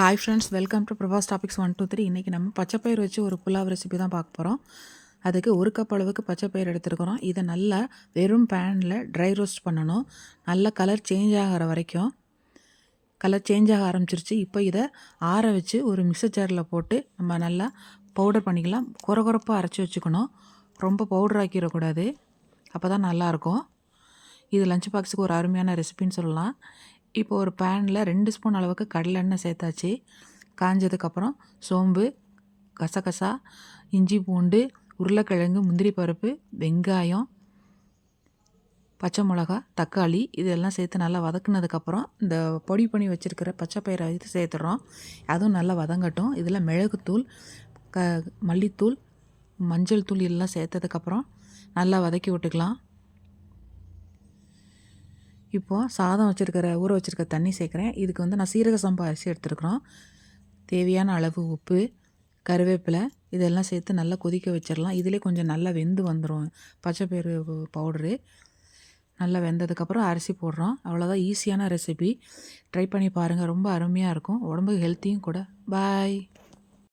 Hi friends welcome to Prabhas topics one two three இன்றைக்கி நம்ம பச்சைப்பயிர் வச்சு ஒரு புலாவ் ரெசிபி தான் பார்க்க போகிறோம் அதுக்கு ஒரு கப் அளவுக்கு பச்சைப்பயிர் எடுத்துருக்குறோம். இதை நல்லா வெறும் பேனில் ட்ரை ரோஸ்ட் பண்ணணும். நல்ல கலர் சேஞ்ச் ஆகிற வரைக்கும். கலர் சேஞ்ச் ஆக ஆரம்பிச்சிருச்சு. இப்போ இதை ஆற வச்சு ஒரு மிக்சர் ஜாரில் போட்டு நம்ம நல்லா பவுடர் பண்ணிக்கலாம். குறகுறப்பாக அரைச்சி வச்சுக்கணும். ரொம்ப பவுடர் ஆக்கிடக்கூடாது. அப்போ தான் நல்லாயிருக்கும் இது லஞ்ச் பாக்ஸுக்கு ஒரு அருமையான ரெசிபின்னு சொல்லலாம். இப்போ ஒரு பேனில் ரெண்டு ஸ்பூன் அளவுக்கு கடலெண்ணெய் சேர்த்தாச்சு. காஞ்சதுக்கப்புறம் சோம்பு கசகசா இஞ்சி பூண்டு உருளைக்கிழங்கு முந்திரி பருப்பு வெங்காயம் பச்சை மிளகா தக்காளி இதெல்லாம் சேர்த்து நல்லா வதக்குனதுக்கப்புறம் இந்த பொடி பண்ணி வச்சுருக்கிற பச்சை பயிரை இது சேர்த்துறோம் அதுவும் நல்லா வதங்கட்டும். இதில் மிளகுத்தூள் க மல்லித்தூள் மஞ்சள் தூள் எல்லாம் சேர்த்ததுக்கப்புறம் நல்லா வதக்கி விட்டுக்கலாம். இப்போது சாதம் வச்சுருக்கிற ஊற வச்சுருக்க தண்ணி சேர்க்குறேன். இதுக்கு வந்து நான் சீரக சம்பா அரிசி எடுத்துருக்குறோம். தேவையான அளவு உப்பு கருவேப்பிலை இதெல்லாம் சேர்த்து நல்லா கொதிக்க வச்சிடலாம். இதிலே கொஞ்சம் நல்லா வெந்து வந்துடும் பச்சைப்பயிறு பவுடரு. நல்லா வெந்ததுக்கப்புறம் அரிசி போடுறோம். அவ்வளோதான் ஈஸியான ரெசிபி ட்ரை பண்ணி பாருங்கள் ரொம்ப அருமையாக இருக்கும். உடம்புக்கு ஹெல்த்தியும் கூட. பாய்